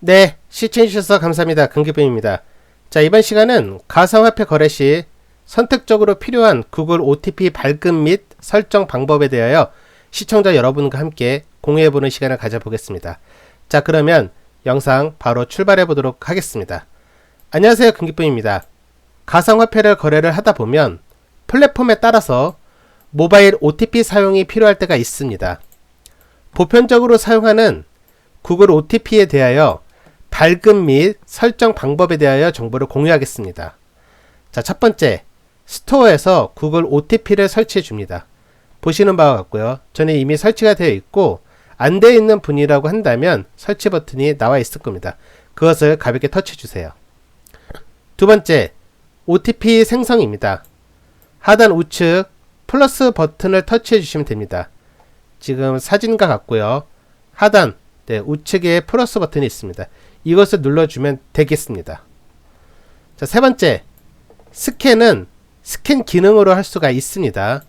네, 시청해주셔서 감사합니다. 금기쁨입니다. 자, 이번 시간은 가상화폐 거래 시 선택적으로 필요한 구글 OTP 발급 및 설정 방법에 대하여 시청자 여러분과 함께 공유해보는 시간을 가져보겠습니다. 자, 그러면 영상 바로 출발해 보도록 하겠습니다. 안녕하세요. 금기쁨입니다. 가상화폐를 거래를 하다 보면 플랫폼에 따라서 모바일 OTP 사용이 필요할 때가 있습니다. 보편적으로 사용하는 구글 OTP에 대하여 발급 및 설정 방법에 대하여 정보를 공유하겠습니다. 자, 첫 번째, 스토어에서 구글 OTP를 설치해 줍니다. 보시는 바와 같고요. 저는 이미 설치가 되어 있고 안 되어 있는 분이라고 한다면 설치 버튼이 나와 있을 겁니다. 그것을 가볍게 터치해 주세요. 두 번째, OTP 생성입니다. 하단 우측 플러스 버튼을 터치해 주시면 됩니다. 지금 사진과 같고요. 하단 네, 우측에 플러스 버튼이 있습니다. 이것을 눌러주면 되겠습니다. 자, 세 번째, 스캔은 스캔 기능으로 할 수가 있습니다.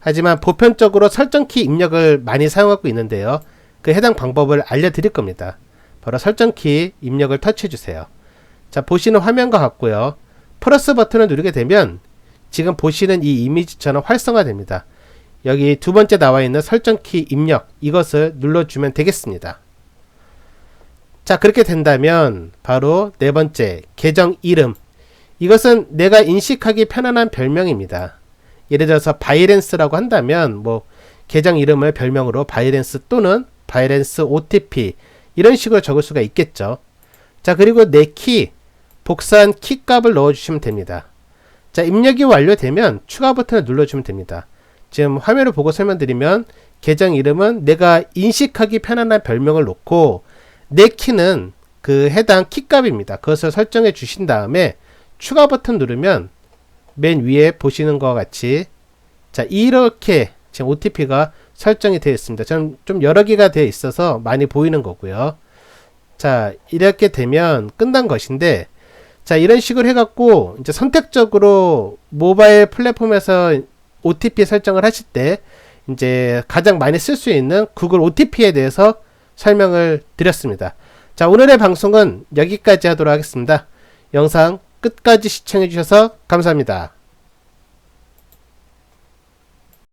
하지만 보편적으로 설정키 입력을 많이 사용하고 있는데요. 그 해당 방법을 알려드릴 겁니다. 바로 설정키 입력을 터치해 주세요. 자, 보시는 화면과 같고요. 플러스 버튼을 누르게 되면 지금 보시는 이 이미지처럼 활성화됩니다. 여기 두 번째 나와 있는 설정키 입력 이것을 눌러주면 되겠습니다. 자 그렇게 된다면 바로 네 번째 계정 이름 이것은 내가 인식하기 편안한 별명입니다. 예를 들어서 바이랜스라고 한다면 뭐 계정 이름을 별명으로 바이랜스 또는 바이랜스 OTP 이런 식으로 적을 수가 있겠죠. 자 그리고 내 키 복사한 키 값을 넣어주시면 됩니다. 자 입력이 완료되면 추가 버튼을 눌러주면 됩니다. 지금 화면을 보고 설명드리면 계정 이름은 내가 인식하기 편안한 별명을 놓고 내 키는 그 해당 키 값입니다. 그것을 설정해 주신 다음에 추가 버튼 누르면 맨 위에 보시는 것 같이 자 이렇게 지금 OTP가 설정이 되어 있습니다. 저는 좀 여러 개가 되어 있어서 많이 보이는 거고요. 자 이렇게 되면 끝난 것인데 자 이런 식으로 해갖고 이제 선택적으로 모바일 플랫폼에서 OTP 설정을 하실 때 이제 가장 많이 쓸 수 있는 구글 OTP에 대해서 설명을 드렸습니다. 자, 오늘의 방송은 여기까지 하도록 하겠습니다. 영상 끝까지 시청해 주셔서 감사합니다.